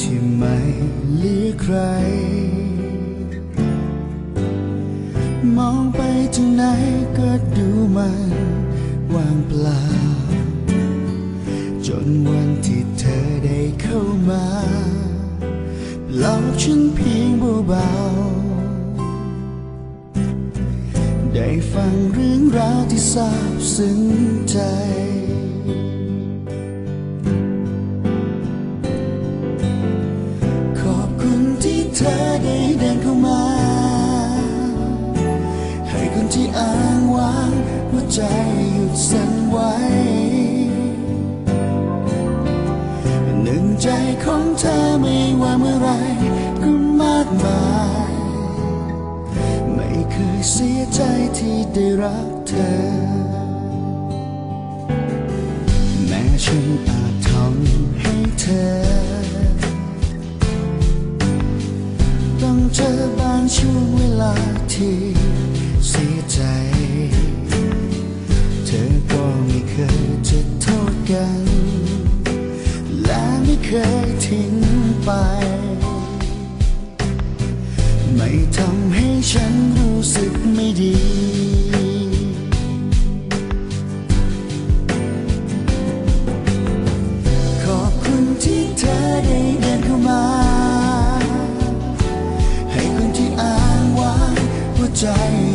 ที่ไม่เหลือใคร มองไปทางไหนก็ดูมันว่างเปล่า จนวันที่เธอได้เข้ามาหลอกฉันเพียงเบาๆได้ฟังเรื่องราวที่ซาบซึ้งใจ ใจหยุดสั่นไหวหนึ่งใจของเธอไม่ว่าเมื่อไรก็มากมาย ไม่เคยเสียใจที่ได้รักเธอ แม้ฉันอาจทำให้เธอ ต้องเจอบางช่วงเวลาที่เสียใจ เคยทิ้งไป ไม่ทำให้ฉันรู้สึกไม่ดี ขอบคุณที่เธอได้เดินเข้ามา ให้คนที่อ้างว้างหัวใจ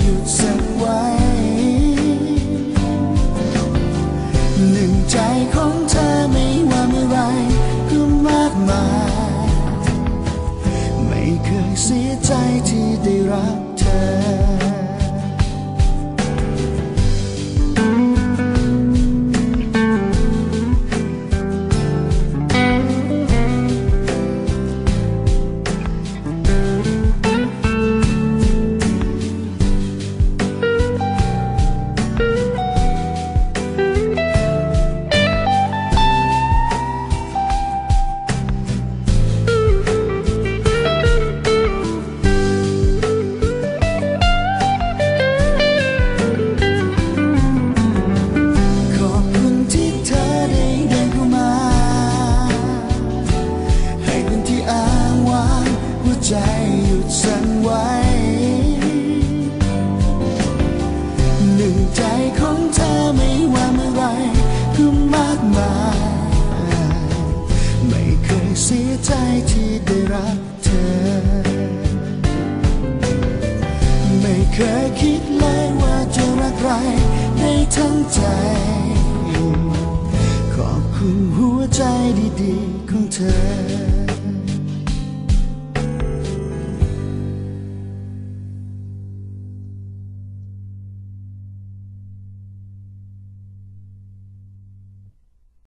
หยุดสั่นไหวหนึ่งใจขอ เสียใจที่ได้รักเธอ หยุดสั่นไหวหนึ่งใจของเธอไม่ว่าเมื่อไรก็มากมาย ไม่เคยเสียใจที่ได้รักเธอ ไม่เคยคิดเลยว่าจะรักใครได้ทั้งใจ ขอบคุณหัวใจดีๆของเธอ